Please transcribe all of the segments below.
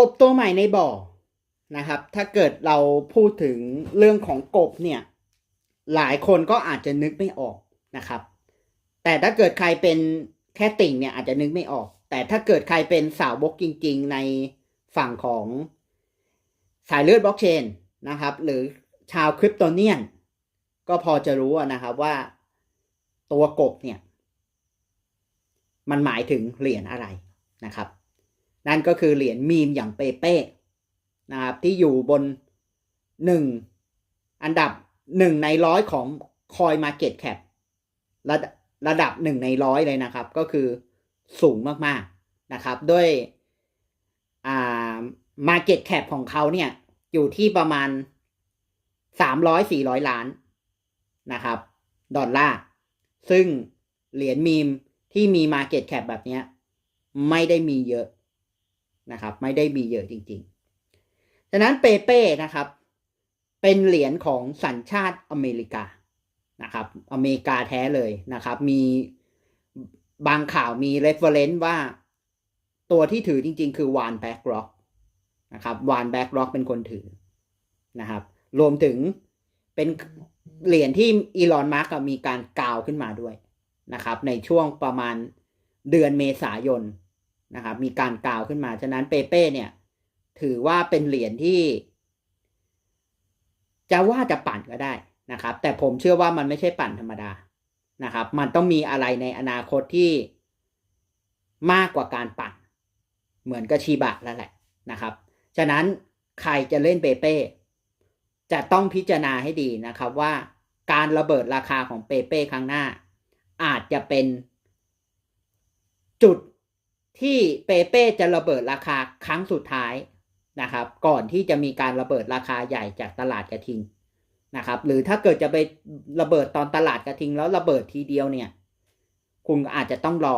กบตัวใหม่ในบ่อนะครับ ถ้าเกิดเราพูดถึงเรื่องของกบเนี่ย หลายคนก็อาจจะนึกไม่ออกนะครับ แต่ถ้าเกิดใครเป็นแค่ติ่งเนี่ยอาจจะนึกไม่ออก แต่ถ้าเกิดใครเป็นสาวบกจริง ๆ ในฝั่งของสายเลือดบล็อกเชนนะครับ หรือชาวคริปโตเนียน ก็พอจะรู้นะครับว่าตัวกบเนี่ย มันหมายถึงเหรียญอะไรนะครับ นั่นก็คือเหรียญมีมอย่างเปเป้นะครับที่อยู่บนหนึ่งอันดับหนึ่งในร้อยของคอยมาเก็ตแคประระดับหนึ่งในร้อยเลยนะครับ ก็คือสูงมากๆนะครับ ด้วยอ่ามาเก็ตแคปของเขาเนี่ย อยู่ที่ประมาณสามร้อยสี่ร้อยล้านนะครับ ดอลลาร์ ซึ่งเหรียญมีมที่มีมาเก็ตแคปแบบนี้ไม่ได้มีเยอะ นะครับ ไม่ได้มีเยอะจริงๆ ฉะนั้นเปเป้นะครับ เป็นเหรียญของสัญชาติอเมริกานะครับ อเมริกาแท้เลยนะครับ มีบางข่าวมี reference ว่าตัวที่ถือจริง ๆ คือวานแบ็กร็อกนะครับวานแบ็กร็อกเป็นคนถือนะครับ รวมถึงเป็นเหรียญที่อีลอนมาร์กมีการกาวขึ้นมาด้วยนะครับ ในช่วงประมาณเดือนเมษายน นะครับ มีการกล่าวขึ้นมา ฉะนั้นเปเป้เนี่ย ถือว่าเป็นเหรียญที่ จะว่าจะปั่นก็ได้นะครับ แต่ผมเชื่อว่ามันไม่ใช่ปั่นธรรมดานะครับ มันต้องมีอะไรในอนาคตที่มากกว่าการปั่น เหมือนกับชีบะแล้วแหละนะครับ ฉะนั้นใครจะเล่นเปเป้จะต้องพิจารณาให้ดีนะครับว่าการระเบิดราคาของเปเป้ครั้งหน้า อาจจะเป็นจุด ที่เปเป้จะระเบิดราคาครั้งสุดท้ายนะครับ ก่อนที่จะมีการระเบิดราคาใหญ่จากตลาดกระทิงนะครับ หรือถ้าเกิดจะไประเบิดตอนตลาดกระทิงแล้วระเบิดทีเดียวเนี่ย คุณอาจจะต้องรอ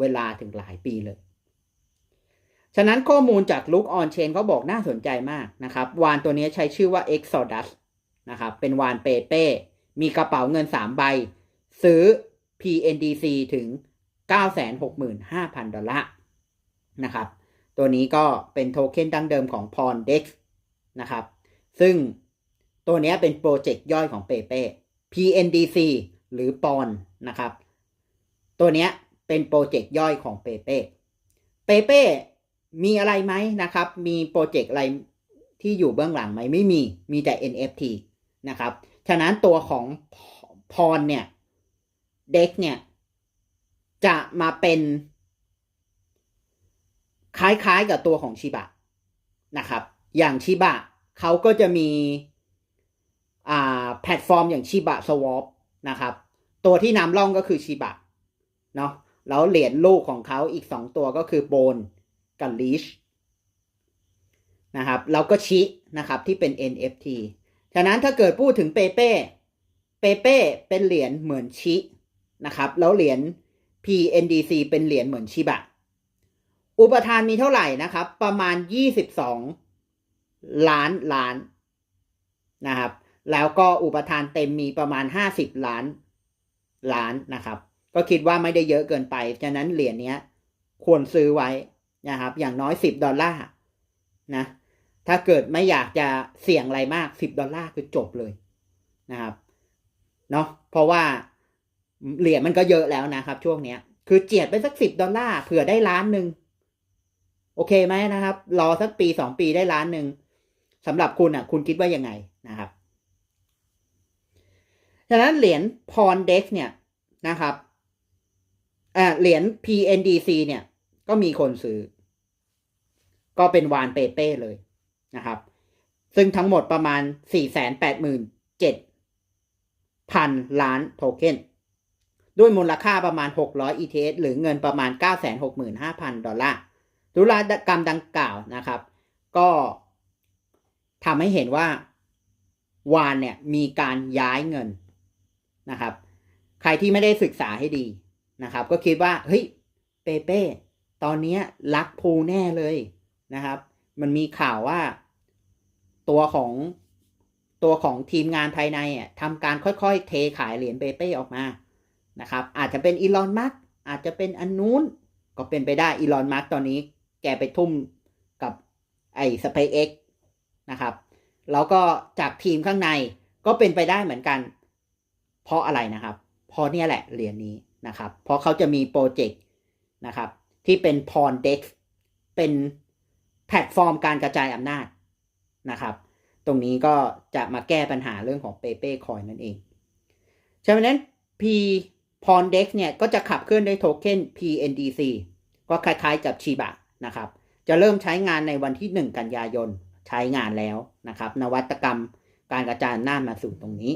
เวลาถึงหลายปีเลย ฉะนั้นข้อมูลจากลุกออนเชนเขาบอกน่าสนใจมากนะครับ วานตัวนี้ใช้ชื่อว่า Exodus นะครับ เป็นวานเปเป้ มีกระเป๋าเงิน 3 ใบ ซื้อ PNDC ถึง 965,000 ดอลลาร์นะครับ ตัวนี้ก็เป็นโทเค็นดั้งเดิมของ p o n Dex นะครับ ซึ่งตัวนี้เป็นโปรเจกต์ย่อยของเปเป้ PNDC หรือ p o n นะครับ ตัวนี้เป็นโปรเจกต์ย่อยของเปเป้ เปเป้มีอะไรไหมนะครับ มีโปรเจกต์อะไรที่อยู่เบื้องหลังไหมไม่มี มีแต่ NFT นะครับ ฉะนั้นตัวของพรเนี่ย เด็กเนี่ย จะมาเป็น คล้ายๆกับตัวของชิบะนะครับ อย่างชิบะเขาก็จะมีอ่าแพลตฟอร์มอย่างชิบะสวอปนะครับ ตัวที่นำร่องก็คือชิบะเนาะแล้วเหรียญลูกของเขาอีกสองตัวก็คือโบนกับลีชนะครับแล้วก็ชินะครับที่เป็น NFT ฉะนั้นถ้าเกิดพูดถึงเปเป้ เปเป้เป็นเหรียญเหมือนชินะครับ แล้วเหรียญ PNDC เป็นเหรียญเหมือนชิบะ อุปทานมีเท่าไหร่นะครับ ประมาณ 22 ล้านล้านนะครับ แล้วก็อุปทานเต็มมีประมาณ 50 ล้านล้านนะครับ ก็คิดว่าไม่ได้เยอะเกินไป ฉะนั้นเหรียญนี้ควรซื้อไว้นะครับ อย่างน้อย 10 ดอลลาร์นะ ถ้าเกิดไม่อยากจะเสี่ยงอะไรมาก 10 ดอลลาร์คือจบเลยนะครับ เนาะเพราะว่า เหรียญมันก็เยอะแล้วนะครับ ช่วงเนี้ย คือเจียดไปสัก10ดอลลาร์เผื่อได้ล้านหนึ่งโอเคไหมนะครับ รอสักปีสองปีได้ล้านหนึ่งสำหรับคุณอะ คุณคิดว่ายังไงนะครับฉะนั้นเหรียญพรเด็กเนี่ยนะครับอ่าเหรียญ PNDC เนี่ย ก็มีคนซื้อ ก็เป็นวานเปเป้เลยนะครับ ซึ่งทั้งหมดประมาณ 487,000 ล้านโทเค็น ด้วยมูลค่าประมาณ 600 ETH หรือเงินประมาณ 965,000 ดอลลาร์ธุรกรรมดังกล่าวนะครับ ก็ทำให้เห็นว่าวานเนี่ยมีการย้ายเงินนะครับ ใครที่ไม่ได้ศึกษาให้ดีนะครับ ก็คิดว่าเฮ้ยเปเป้ตอนนี้รักภูแน่เลยนะครับ มันมีข่าวว่าตัวของตัวของทีมงานภายในอะทำการค่อยๆ เทขายเหรียญเปเป้ออกมา นะครับ อาจจะเป็นอีลอนมัสอาจจะเป็นอันนู้นก็เป็นไปได้อีลอนมัสตอนนี้ แกไปทุ่มกับไอ้ SpaceX นะครับ แล้วก็จากทีมข้างในก็เป็นไปได้เหมือนกัน เพราะอะไรนะครับ เพราะเนี่ยแหละเหรียญนี้นะครับ เพราะเขาจะมีโปรเจกต์นะครับ ที่เป็น p o n d e x เป็นแพลตฟอร์มการกระจายอำนาจนะครับ ตรงนี้ก็จะมาแก้ปัญหาเรื่องของ p a y p a y Coin นั่นเองฉะนั้น P p o n d e x เนี่ยก็จะขับเคลื่อนด้วยโทเค็น PNDC ก็คล้ายๆกับ Shiba นะครับ จะเริ่มใช้งานในวันที่ 1 กันยายนใช้งานแล้วนะครับ นวัตกรรมการกระจายอำนามาสู่ตรงนี้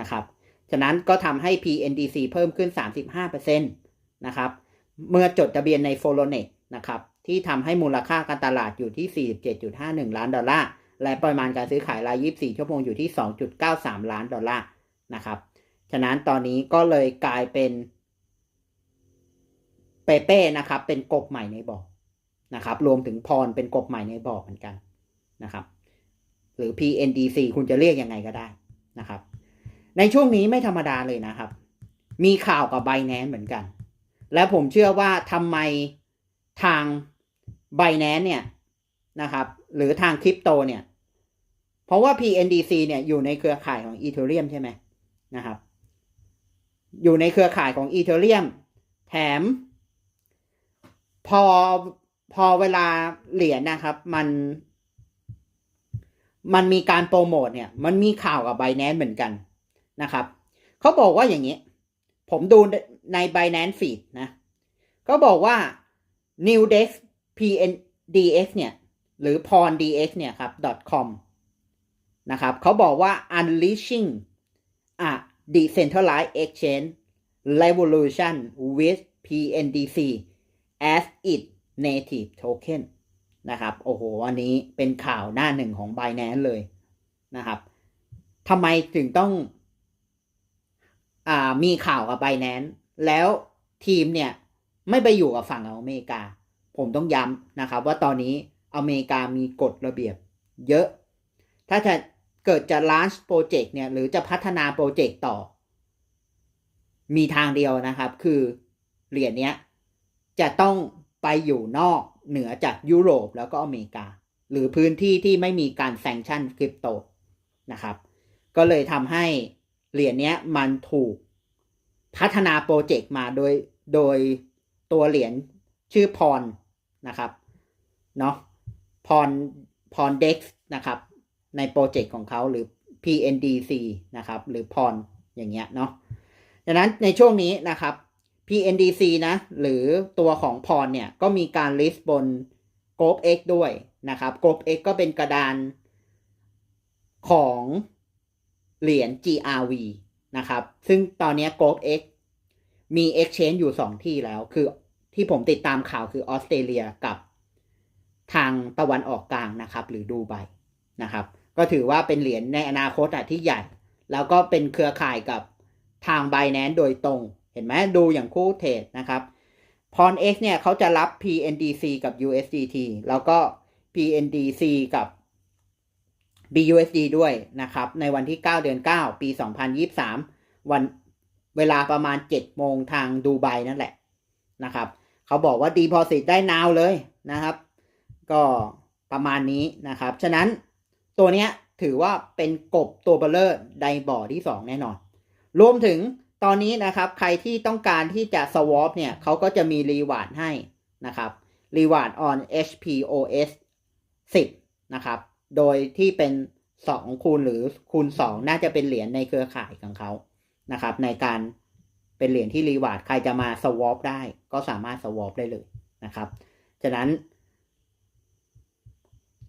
นะครับ ฉะนั้นก็ทำให้ PNDC เพิ่มขึ้น 35%นะครับ เมื่อจดทะเบียนใน f o l o n e x นะครับ ที่ทำให้มูลค่าการตลาดอยู่ที่ 47.51 ล้านดอลลาร์ และปริมาณการซื้อขายราย 24 ชั่วโมงอยู่ที่ 2.93 ล้านดอลลาร์นะครับ ฉะนั้นตอนนี้ก็เลยกลายเป็นเปเป้นะครับ เป็นกบใหม่ในบ่อนะครับ รวมถึงพรเป็นกบใหม่ในบ่อเหมือนกันนะครับ หรือ PNDC คุณจะเรียกยังไงก็ได้นะครับ ในช่วงนี้ไม่ธรรมดาเลยนะครับ มีข่าวกับ b บ n a n c e เหมือนกัน และผมเชื่อว่าทำไมทาง b บ n a n c e เนี่ยนะครับ หรือทางคริปโตเนี่ย เพราะว่า PNDC เนี่ยอยู่ในเครือข่ายของ Ethereum ใช่ไหมนะครับ อยู่ในเครือข่ายของ Ethereum แถม พอพอเวลาเหรียญนะครับ มัน มันมีการโปรโมทเนี่ย มันมีข่าวกับ b บ n a n c e เหมือนกันนะครับเขาบอกว่าอย่างนี้ ผมดูใน Binance Feed นะก็บอกว่า New Dex PNDX เนี่ย หรือ PonDX เนี่ยครับ .com นะครับเขาบอกว่า unleashing a decentralized exchange revolution with PNDC as its native token นะครับ โอ้โห อันนี้เป็นข่าวหน้าหนึ่งของ Binance เลยนะครับทำไมถึงต้องอ่ามีข่าวกับ Binance แล้วทีมเนี่ย ไม่ไปอยู่กับฝั่งอเมริกา ผมต้องย้ำนะครับ ว่าตอนนี้อเมริกามีกฎระเบียบ เยอะ ถ้าจะ เกิดจะ launch โปรเจกต์เนี่ยหรือจะพัฒนาโปรเจกต์ต่อ มีทางเดียวนะครับ คือเหรียญเนี้ยจะต้องไปอยู่นอกเหนือจากยุโรปแล้วก็อเมริกา หรือพื้นที่ที่ไม่มีการแซงชั่นคริปโตนะครับ ก็เลยทำให้เหรียญนี้มันถูกพัฒนาโปรเจกต์มาโดยโดยตัวเหรียญชื่อพรนะครับเนาะพรพรเด็กนะครับ ในโปรเจกต์ของเขาหรือ PNDC นะครับ หรือพรอย่างเงี้ยเนาะดังนั้นในช่วงนี้นะครับ PNDC นะ หรือตัวของพรเนี่ย ก็มีการ list บน g o p X ด้วยนะครับ g o p X ก็เป็นกระดานของเหรียญ GRV นะครับ ซึ่งตอนนี้ g o p X มี exchange อยู่ 2 ที่แล้ว คือที่ผมติดตามข่าวคือออสเตรเลียกับทางตะวันออกกลางนะครับ หรือดูไบนะครับ ก็ถือว่าเป็นเหรียญในอนาคตที่ใหญ่ แล้วก็เป็นเครือข่ายกับทาง b บ n a n c e โดยตรง เห็นไหมดูอย่างคู่เทรดนะครับพร X เนี่ยเขาจะรับ PNDC กับ USDT แล้วก็ PNDC กับ BUSD ด้วยนะครับ ในวันที่ 9 เดือน 9 ปี 2023 วันเวลาประมาณ 7 โมงทางดูไบนั่นแหละนะครับเขาบอกว่า Deposit ได้นาวเลยนะครับ ก็ประมาณนี้นะครับ ฉะนั้น ตัวนี้ถือว่าเป็นกบตัวเบลเลอร์ไดบ่อที่ 2 แน่นอน รวมถึงตอนนี้นะครับใครที่ต้องการที่จะ swap เนี่ยเขาก็จะมีรีวาร์ดให้นะครับรีวาร์ด on HPOS 10 นะครับ โดยที่เป็น 2 คูณหรือคูณ 2 น่าจะเป็นเหรียญในเครือข่ายของเขานะครับ ในการเป็นเหรียญที่รีวาร์ดใครจะมา swap ได้ ก็สามารถ swap ได้เลยนะครับ ฉะนั้น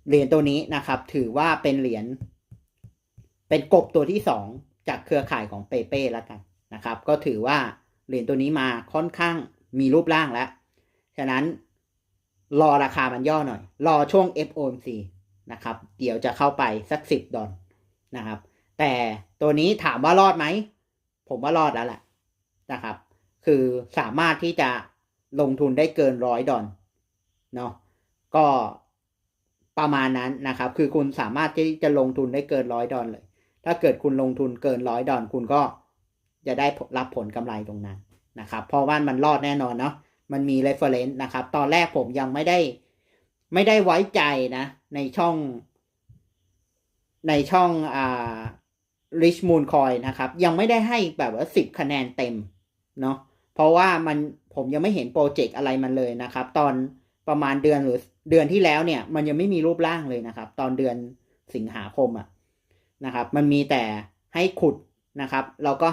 เหรียญตัวนี้นะครับ ถือว่าเป็นเหรียญเป็นกบตัวที่2จากเครือข่ายของเปเป้แล้วกันนะครับ ก็ถือว่าเหรียญตัวนี้มาค่อนข้างมีรูปร่างแล้ว ฉะนั้นรอราคามันย่อหน่อย รอช่วง FOMC นะครับ เดี๋ยวจะเข้าไปสักสิบดอลนะครับ แต่ตัวนี้ถามว่ารอดไหม ผมว่ารอดแล้วแหละนะครับ คือสามารถที่จะลงทุนได้เกินร้อยดอลเนาะ ก็ ประมาณนั้นนะครับ คือคุณสามารถที่จะลงทุนได้เกินร้อยดอลเลย ถ้าเกิดคุณลงทุนเกินร้อยดอลคุณก็จะได้รับผลกำไรตรงนั้นนะครับ เพราะว่ามันรอดแน่นอนเนาะ มันมี reference นะครับ ตอนแรกผมยังไม่ได้ไม่ได้ไว้ใจนะ ในช่อง ในช่องอ่า Rich Moon Coin นะครับ ยังไม่ได้ให้แบบว่าสิบคะแนนเต็มเนาะ เพราะว่ามันผมยังไม่เห็นโปรเจกต์อะไรมันเลยนะครับ ตอนประมาณเดือนหรือ เดือนที่แล้วเนี่ย มันยังไม่มีรูปร่างเลยนะครับ ตอนเดือนสิงหาคมอะนะครับ มันมีแต่ให้ขุดนะครับ เราก็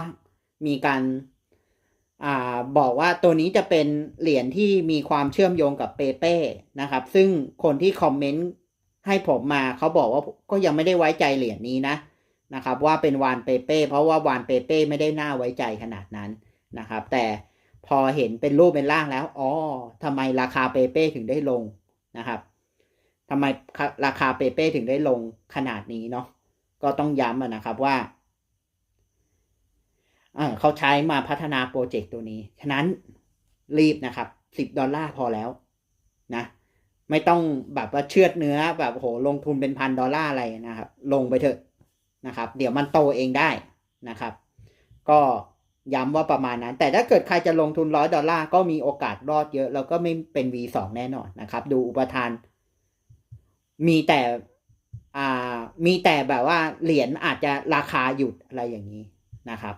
มีการอ่าบอกว่าตัวนี้จะเป็นเหรียญที่มีความเชื่อมโยงกับเปเป้นะครับ ซึ่งคนที่คอมเมนต์ให้ผมมาเขาบอกว่าก็ยังไม่ได้ไว้ใจเหรียญนี้นะนะครับว่าเป็นวานเปเป้เพราะว่าวานเปเป้ไม่ได้น่าไว้ใจขนาดนั้นนะครับ แต่พอเห็นเป็นรูปเป็นร่างแล้วอ๋อทำไมราคาเปเป้ถึงได้ลง นะครับทำไมราคาเปเป้ถึงได้ลงขนาดนี้เนาะก็ต้องย้ำนะครับว่าเอ่อเขาใช้มาพัฒนาโปรเจกต์ตัวนี้ ฉะนั้นรีบนะครับสิบดอลลาร์พอแล้วนะ ไม่ต้องแบบว่าเชือดเนื้อแบบโหลงทุนเป็นพันดอลลาร์อะไรนะครับ ลงไปเถอะนะครับ เดี๋ยวมันโตเองได้นะครับ ก็ ย้ำว่าประมาณนั้น แต่ถ้าเกิดใครจะลงทุนร้อยดอลลาร์ก็มีโอกาสรอดเยอะ แล้วก็ไม่เป็น V2 แน่นอนนะครับ ดูอุปทาน มีแต่อ่ามีแต่แบบว่าเหรียญอาจจะราคาหยุดอะไรอย่างนี้นะครับ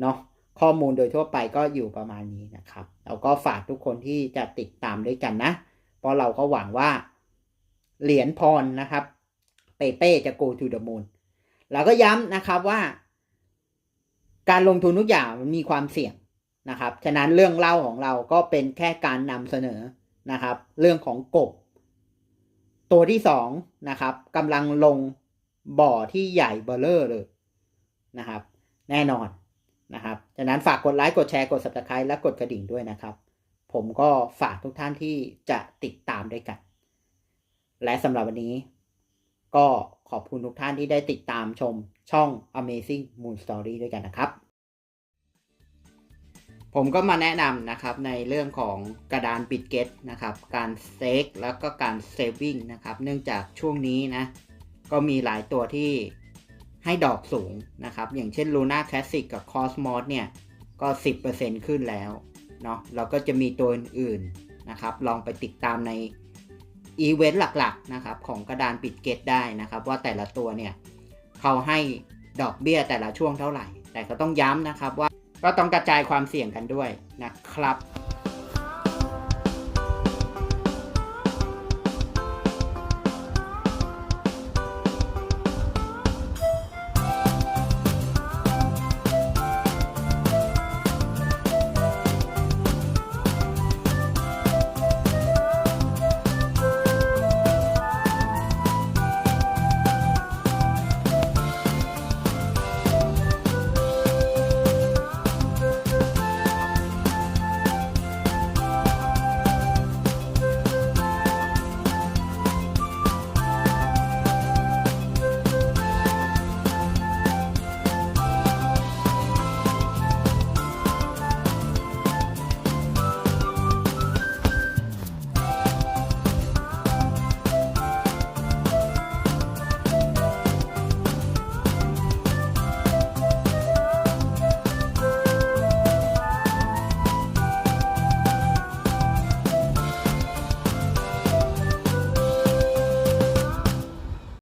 เนาะข้อมูลโดยทั่วไปก็อยู่ประมาณนี้นะครับ แล้วก็ฝากทุกคนที่จะติดตามด้วยกันนะ เพราะเราก็หวังว่าเหรียญพรนะครับ เปเป้จะ go to the moon เราก็ย้ำนะครับว่า การลงทุนทุกอย่างมันมีความเสี่ยงนะครับ ฉะนั้นเรื่องเล่าของเราก็เป็นแค่การนำเสนอนะครับ เรื่องของกบ ตัวที่สองนะครับกำลังลงบ่อที่ใหญ่เบลเลอร์เลยนะครับ แน่นอนนะครับ ฉะนั้นฝากกดไลค์ กดแชร์ กด subscribe และกดกระดิ่งด้วยนะครับ ผมก็ฝากทุกท่านที่จะติดตามด้วยกัน และสำหรับวันนี้ก็ ขอบคุณทุกท่านที่ได้ติดตามชมช่อง Amazing Moon Story ด้วยกันนะครับ ผมก็มาแนะนำนะครับในเรื่องของกระดานปิดเก็ตนะครับการเซกแล้วก็การเซฟวิ่งนะครับเนื่องจากช่วงนี้นะก็มีหลายตัวที่ให้ดอกสูงนะครับ อย่างเช่น Luna Classic กับ Cosmos เนี่ย ก็ 10%ขึ้นแล้วเนาะแล้วก็จะมีตัวอื่นๆนะครับ ลองไปติดตามใน อีเวนต์หลักๆนะครับของกระดานปิดเกตได้นะครับ ว่าแต่ละตัวเนี่ยเขาให้ดอกเบี้ยแต่ละช่วงเท่าไหร่ แต่ก็ต้องย้ำนะครับว่าก็ต้องกระจายความเสี่ยงกันด้วยนะครับ